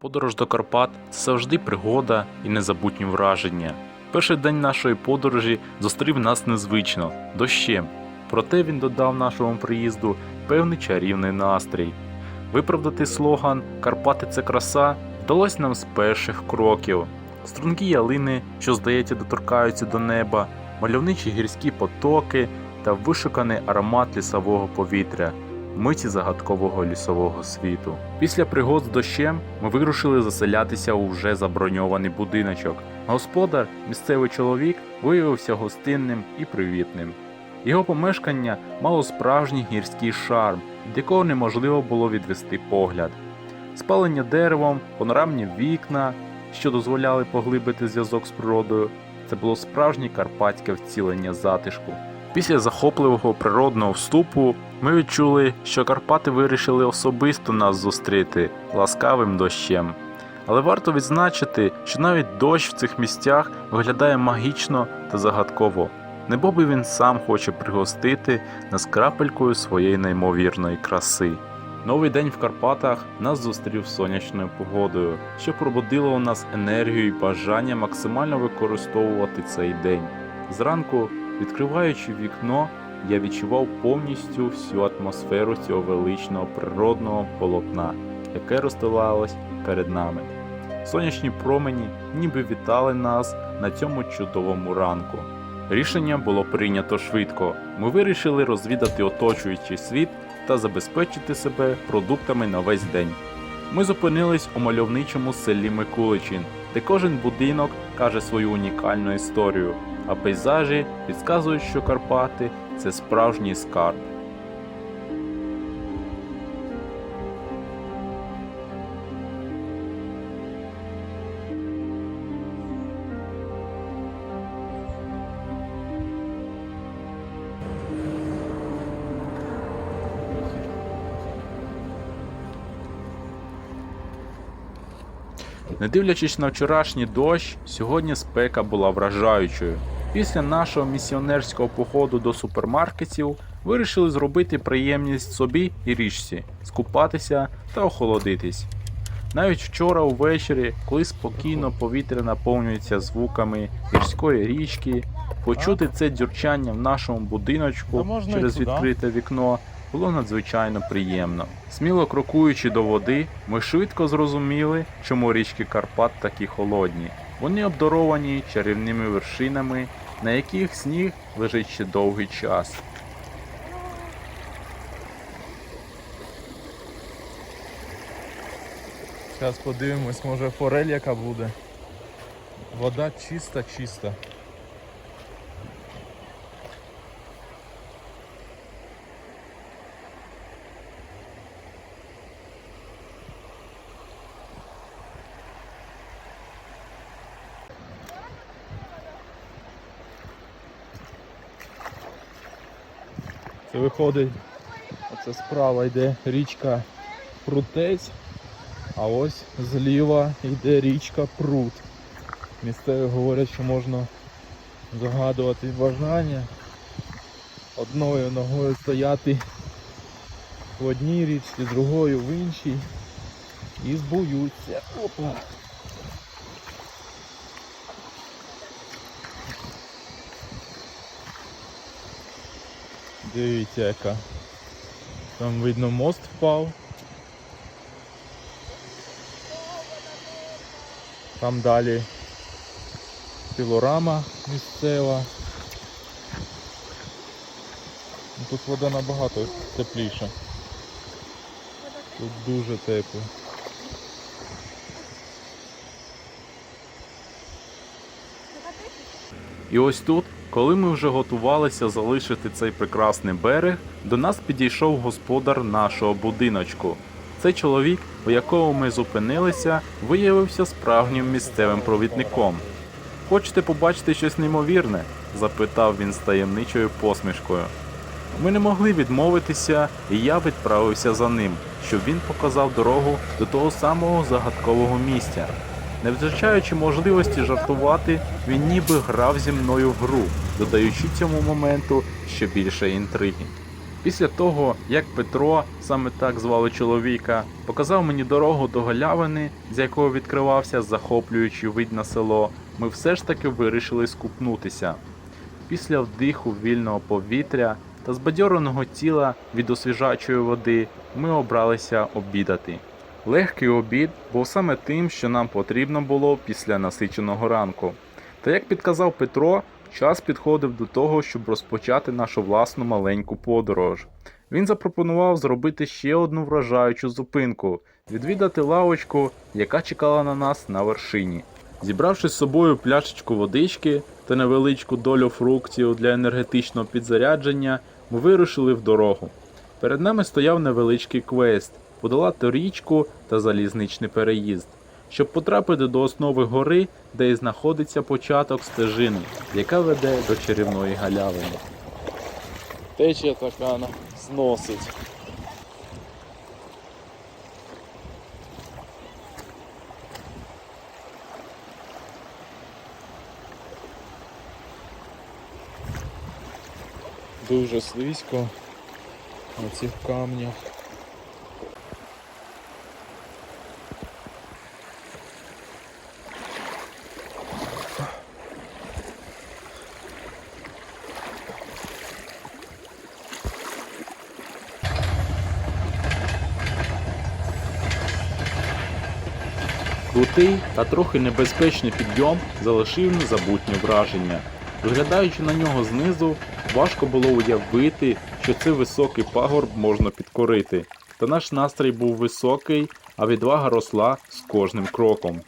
Подорож до Карпат це завжди пригода і незабутні враження. Перший день нашої подорожі зустрів нас незвично дощем. Проте він додав нашому приїзду певний чарівний настрій. Виправдати слоган Карпати це краса вдалося нам з перших кроків. Стрункі ялини, що, здається, доторкаються до неба, мальовничі гірські потоки та вишуканий аромат лісового повітря, миті загадкового лісового світу. Після пригод з дощем ми вирушили заселятися у вже заброньований будиночок. Господар, місцевий чоловік, виявився гостинним і привітним. Його помешкання мало справжній гірський шарм, від якого неможливо було відвести погляд. Спалення деревом, панорамні вікна, що дозволяли поглибити зв'язок з природою, це було справжнє карпатське вцілення затишку. Після захопливого природного вступу ми відчули, що Карпати вирішили особисто нас зустріти ласкавим дощем. Але варто відзначити, що навіть дощ в цих місцях виглядає магічно та загадково. Небо би він сам хоче пригостити нас крапелькою своєї неймовірної краси. Новий день в Карпатах нас зустрів сонячною погодою, що пробудило у нас енергію і бажання максимально використовувати цей день. Зранку, відкриваючи вікно, я відчував повністю всю атмосферу цього величного природного полотна, яке розстилалось перед нами. Сонячні промені ніби вітали нас на цьому чудовому ранку. Рішення було прийнято швидко. Ми вирішили розвідати оточуючий світ та забезпечити себе продуктами на весь день. Ми зупинились у мальовничому селі Микуличин, де кожен будинок каже свою унікальну історію, а пейзажі підказують, що Карпати це справжній скарб. Не дивлячись на вчорашній дощ, сьогодні спека була вражаючою. Після нашого місіонерського походу до супермаркетів вирішили зробити приємність собі і річці, скупатися та охолодитись. Навіть вчора увечері, коли спокійно повітря наповнюється звуками гірської річки, почути це дзюрчання в нашому будиночку через відкрите вікно було надзвичайно приємно. Сміло крокуючи до води, ми швидко зрозуміли, чому річки Карпат такі холодні. Вони обдаровані чарівними вершинами, на яких сніг лежить ще довгий час. Зараз подивимось, може форель яка буде. Вода чиста, Це виходить, оце справа йде річка Прутець. А ось зліва йде річка Прут. Місцеві говорять, що можна загадувати бажання. Одною ногою стояти в одній річці, другою в іншій. І збуються. Опа. Дивіться яка. Там видно мост впав. Там далі пілорама місцева. Тут вода набагато тепліша. Тут дуже тепло. І ось тут, коли ми вже готувалися залишити цей прекрасний берег, до нас підійшов господар нашого будиночку. Цей чоловік, у якого ми зупинилися, виявився справжнім місцевим провідником. Хочете побачити щось неймовірне? запитав він з таємничою посмішкою. Ми не могли відмовитися, і я відправився за ним, щоб він показав дорогу до того самого загадкового місця. Не втрачаючи можливості жартувати, він ніби грав зі мною в гру, додаючи цьому моменту ще більше інтриги. Після того, як Петро, саме так звали чоловіка, показав мені дорогу до галявини, з якого відкривався захоплюючий вид на село, ми все ж таки вирішили скупнутися. Після вдиху вільного повітря та збадьореного тіла від освіжачої води ми обралися обідати. Легкий обід був саме тим, що нам потрібно було після насиченого ранку. Та як підказав Петро, час підходив до того, щоб розпочати нашу власну маленьку подорож. Він запропонував зробити ще одну вражаючу зупинку відвідати лавочку, яка чекала на нас на вершині. Зібравши з собою пляшечку водички та невеличку долю фруктів для енергетичного підзарядження, ми вирушили в дорогу. Перед нами стояв невеличкий квест подолати річку та залізничний переїзд, щоб потрапити до основи гори, де і знаходиться початок стежини, яка веде до чарівної галявини. Течія така зносить. Дуже слизько на цих камнях. Крутий та трохи небезпечний підйом залишив незабутнє враження. Виглядаючи на нього знизу, важко було уявити, що цей високий пагорб можна підкорити. Та наш настрій був високий, а відвага росла з кожним кроком.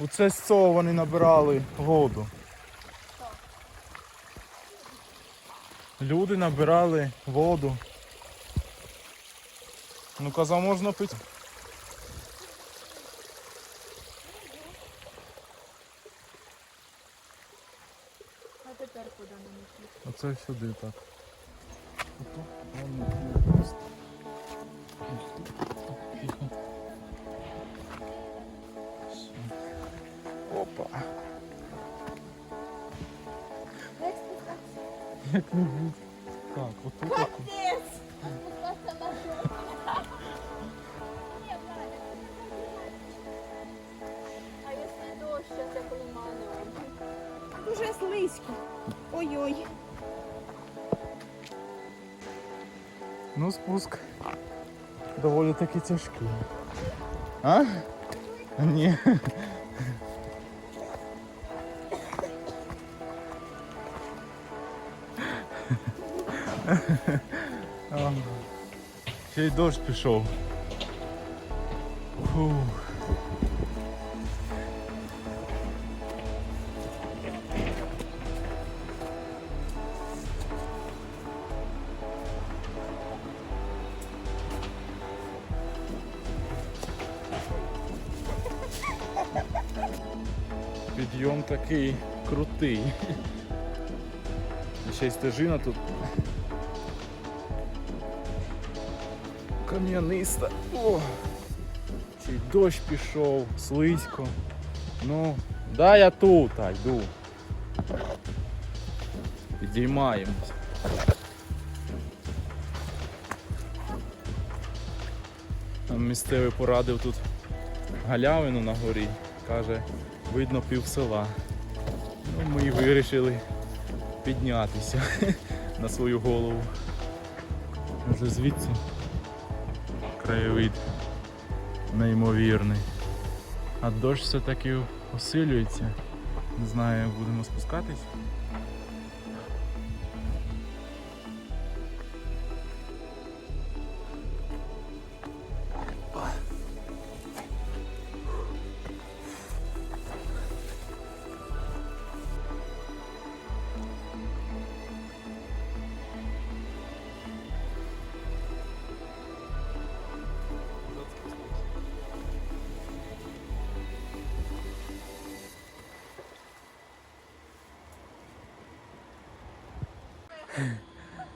Пішов. Оце з цього вони набирали воду. Люди набирали воду. Ну казав, можна пити. А тепер куди нам йти? Оце сюди так. Як будь. Так, отут. отут. Капець! А якщо дощ, це коли мало? Дуже слизько. Ой-ой. Ну, спуск доволі таки тяжкий. А? Ні. Ще й дощ пішов. Фух. Підйом такий крутий. І Ще й стежина тут. Кам'яниста. О! Ще й дощ пішов, слизько. Ну, да я тут, а йду. Підіймаємось. Нам місцевий порадив тут галявину на горі. Каже, видно пів села. Ну, ми і вирішили піднятися на свою голову. Вже звідси краєвид неймовірний. А дощ все-таки посилюється. Не знаю, будемо спускатись.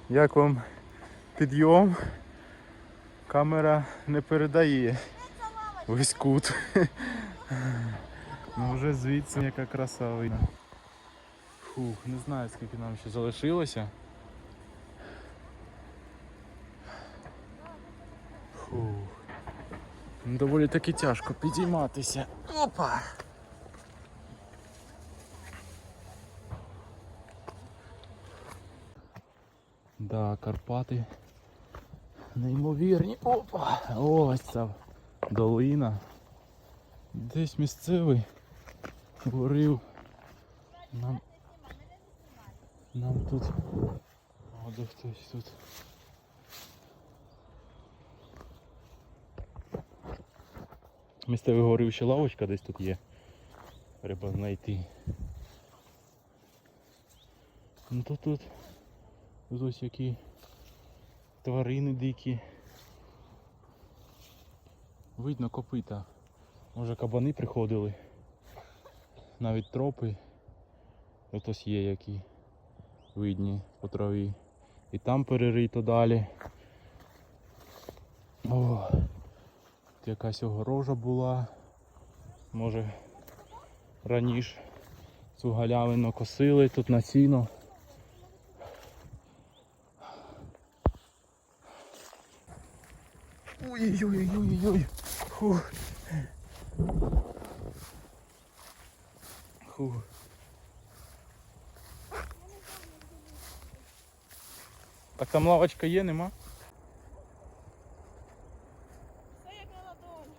Як вам підйом? Камера не передає. весь кут. Ну вже звідси яка краса видно. Фух, не знаю скільки нам ще залишилося. Фух. Доволі таки тяжко підійматися. Опа! Да, Карпати. Неймовірні. Опа! Ось ця долина. Десь місцевий говорив. Нам. Нам тут. О, хтось тут. Місцевий говорив, що лавочка десь тут є. Треба знайти. Ну тут тут. Тут ось які тварини дикі. Видно копита. Може кабани приходили. Навіть тропи. От ось є які видні по траві. І там перерито далі. О, тут якась огорожа була. Може раніше цю галявину косили тут на Ой-ой-ой-ой-ой. Фух. Фух. Так там лавочка є, нема? Це як на ладоні.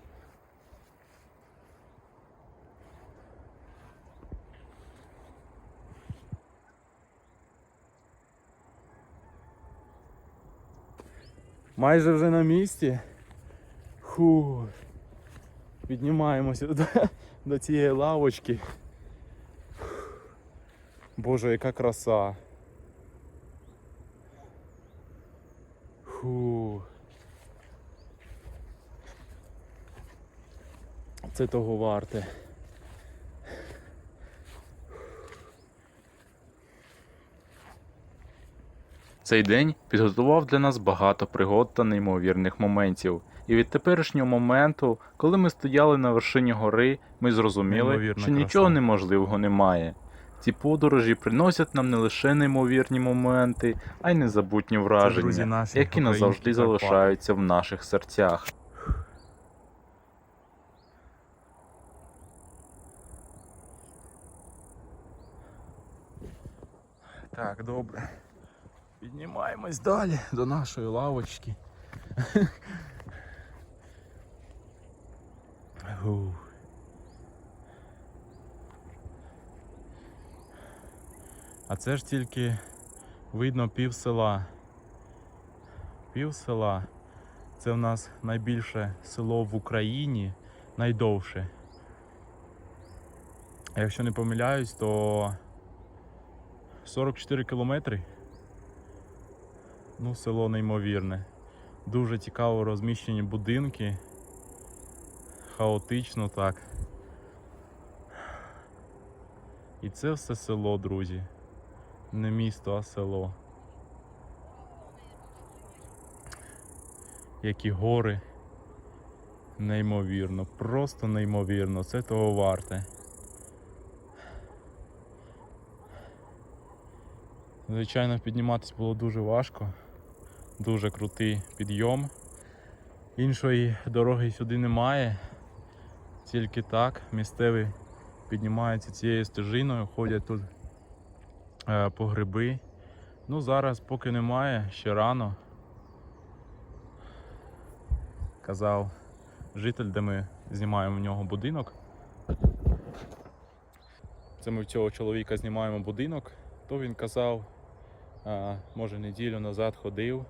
Майже вже на місці. Фу. Піднімаємося до, до цієї лавочки. Боже, яка краса. Фу. Це того варте. Цей день підготував для нас багато пригод та неймовірних моментів. І від теперішнього моменту, коли ми стояли на вершині гори, ми зрозуміли, Неймовірна що краса. нічого неможливого немає. Ці подорожі приносять нам не лише неймовірні моменти, а й незабутні враження, друзі наші, які назавжди залишаються в наших серцях. Так, добре. Піднімаємось далі до нашої лавочки. Це ж тільки видно пів села. Пів села. Це в нас найбільше село в Україні, найдовше. А Якщо не помиляюсь, то 44 кілометри. Ну, село неймовірне. Дуже цікаво розміщені будинки. Хаотично так. І це все село, друзі. Не місто, а село. Які гори. Неймовірно, просто неймовірно. Це того варте. Звичайно, підніматися було дуже важко, дуже крутий підйом. Іншої дороги сюди немає. Тільки так місцеві піднімаються цією стежиною, ходять тут по гриби. Ну зараз поки немає, ще рано. Казав житель, де ми знімаємо в нього будинок. Це ми в цього чоловіка знімаємо будинок, то він казав, може неділю назад ходив,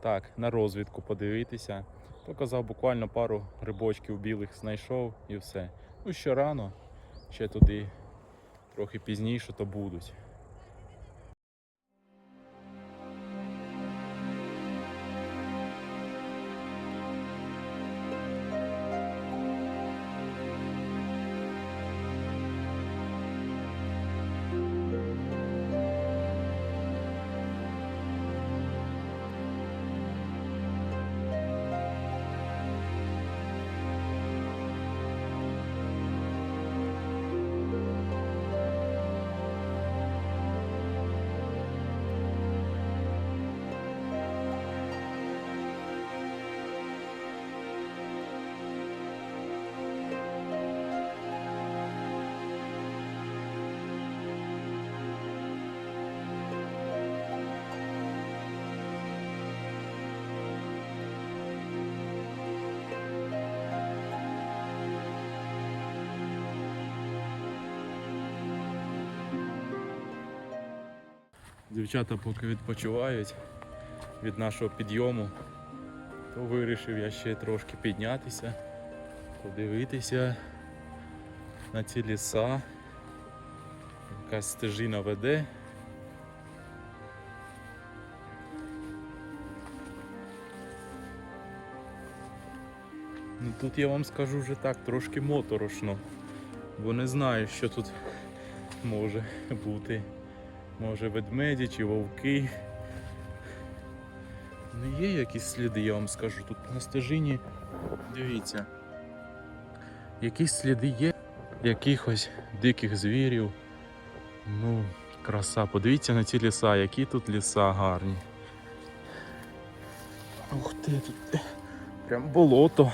так, на розвідку подивитися. То казав, буквально пару грибочків білих знайшов і все. Ну ще рано, ще туди трохи пізніше то будуть. Дівчата поки відпочивають від нашого підйому, то вирішив я ще трошки піднятися, подивитися на ці ліса. Якась стежина веде. Ну тут я вам скажу вже так, трошки моторошно, бо не знаю, що тут може бути. Може ведмеді чи вовки. Ну є якісь сліди, я вам скажу. Тут на стежині, дивіться, якісь сліди є якихось диких звірів. Ну, краса. Подивіться на ці ліса, які тут ліса гарні. Ух ти, тут прям болото.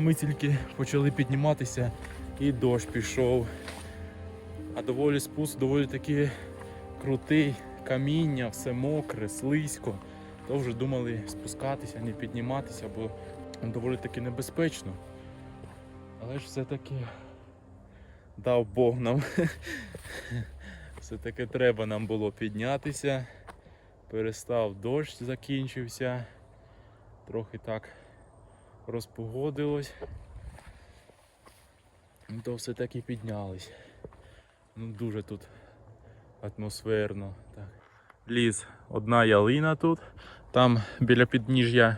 Ми тільки почали підніматися і дощ пішов. А доволі спуск доволі таки крутий, каміння, все мокре, слизько. То вже думали спускатися, не підніматися, бо доволі таки небезпечно. Але ж все-таки дав Бог нам. Все-таки треба нам було піднятися. Перестав дощ, закінчився. Трохи так розпогодилось. Ну, То все-таки піднялись. Ну дуже тут атмосферно. Так. Ліс, одна ялина тут. Там біля підніжжя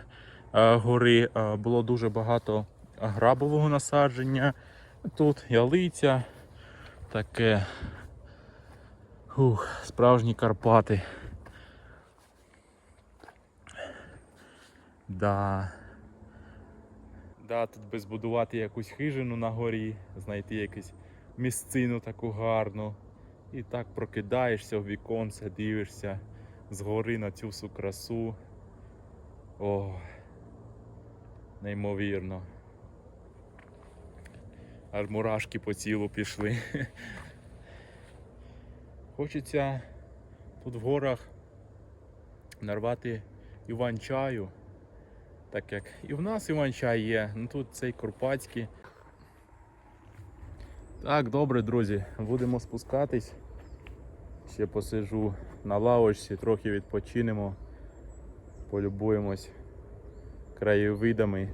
е, гори е, було дуже багато грабового насадження. Тут ялиця, таке ух, справжні Карпати. Да. Да, тут би збудувати якусь хижину на горі, знайти якусь місцину таку гарну. І так прокидаєшся в віконце, дивишся згори на цю всю красу. О, неймовірно. Аж мурашки по тілу пішли. Хочеться тут в горах нарвати іван-чаю. Так як і в нас іван-чай є, ну тут цей Карпатський. Так, добре, друзі, будемо спускатись. Ще посижу на лавочці, трохи відпочинемо, полюбуємось краєвидами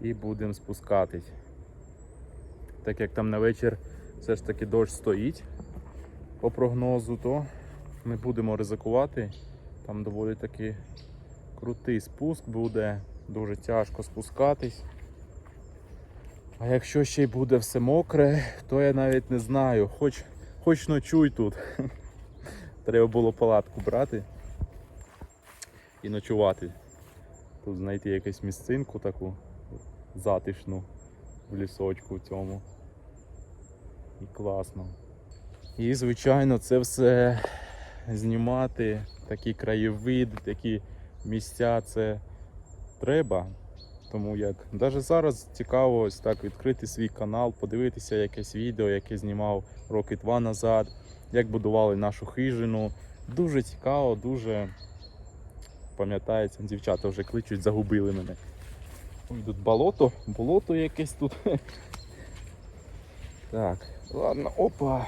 і будемо спускатись. Так як там на вечір все ж таки дощ стоїть по прогнозу, то ми будемо ризикувати. Там доволі таки крутий спуск буде, дуже тяжко спускатись. А якщо ще й буде все мокре, то я навіть не знаю. Хоч, хоч ночуй тут. Треба було палатку брати і ночувати. Тут знайти якусь місцинку таку затишну в лісочку цьому. І класно. І звичайно це все знімати, такі краєвиди, такі місця це треба. Тому як навіть зараз цікаво ось так відкрити свій канал, подивитися якесь відео, яке знімав роки два назад, як будували нашу хижину. Дуже цікаво, дуже пам'ятається, дівчата вже кличуть, загубили мене. Ой, тут болото, болото якесь тут. Так, ладно, опа.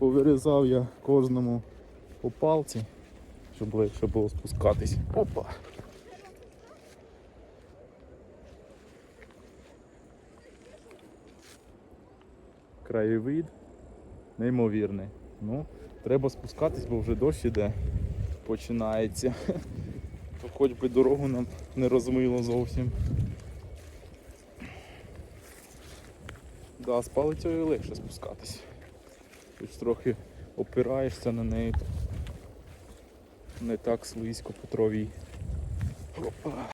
Повирізав я кожному по палці, щоб легше було спускатись. Опа! Краєвид неймовірний. Ну, треба спускатись, бо вже дощ іде. Починається. То хоч би дорогу нам не розмило зовсім. Да, з палицею легше спускатись. Ж трохи опираєшся на неї. Не так слизько по траві. Опа.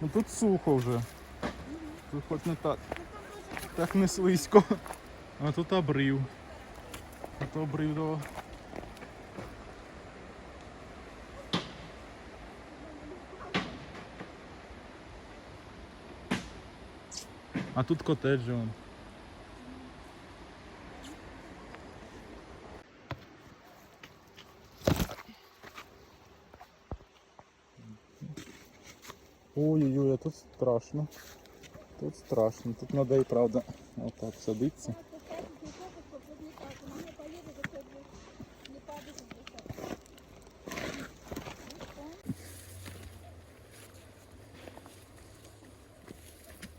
Ну тут сухо вже. Тут хоч не так. Так не слизько. А тут обрив. Тут обрив до. А тут котеджі вон. Ой-ой-ой, а тут страшно. Тут страшно. Тут треба і правда отак садитися.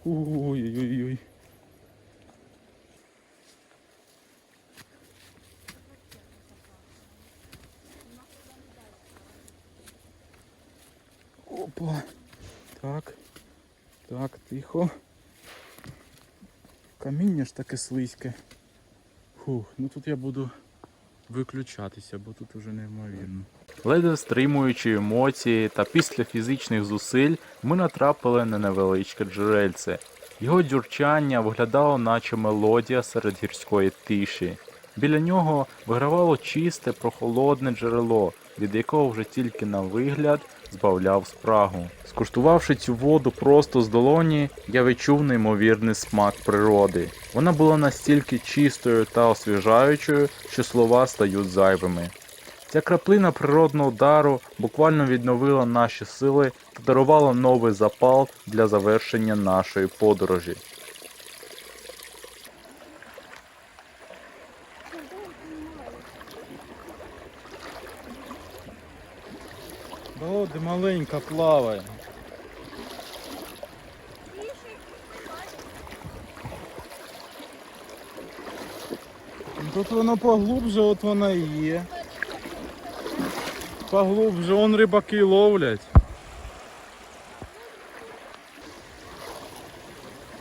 Ой-ой-ой. Опа. Так. Так, тихо. Таке слизьке. Фух, ну тут я буду виключатися, бо тут уже неймовірно. Ледве стримуючи емоції та після фізичних зусиль ми натрапили на невеличке джерельце. Його дзюрчання виглядало наче мелодія серед гірської тиші. Біля нього вигравало чисте, прохолодне джерело, від якого вже тільки на вигляд збавляв спрагу. Скуштувавши цю воду просто з долоні, я відчув неймовірний смак природи. Вона була настільки чистою та освіжаючою, що слова стають зайвими. Ця краплина природного дару буквально відновила наші сили та дарувала новий запал для завершення нашої подорожі. Де маленька плаває. Ну, Тут воно поглубже, от вона і є. Поглубже, он рибаки ловлять.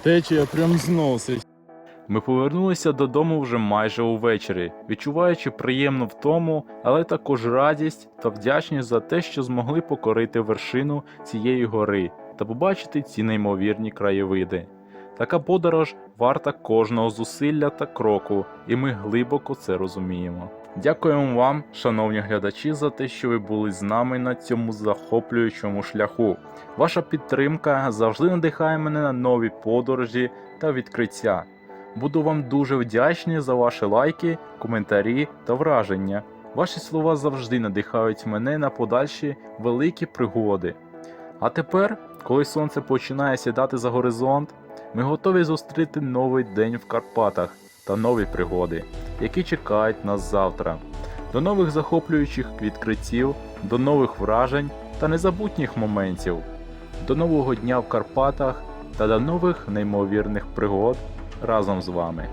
Течія прям зносить. Ми повернулися додому вже майже увечері, відчуваючи приємну втому, але також радість та вдячність за те, що змогли покорити вершину цієї гори та побачити ці неймовірні краєвиди. Така подорож варта кожного зусилля та кроку, і ми глибоко це розуміємо. Дякуємо вам, шановні глядачі, за те, що ви були з нами на цьому захоплюючому шляху. Ваша підтримка завжди надихає мене на нові подорожі та відкриття. Буду вам дуже вдячний за ваші лайки, коментарі та враження. Ваші слова завжди надихають мене на подальші великі пригоди. А тепер, коли сонце починає сідати за горизонт, ми готові зустріти новий день в Карпатах та нові пригоди, які чекають нас завтра. До нових захоплюючих відкриттів, до нових вражень та незабутніх моментів, до нового дня в Карпатах та до нових неймовірних пригод разом з вами.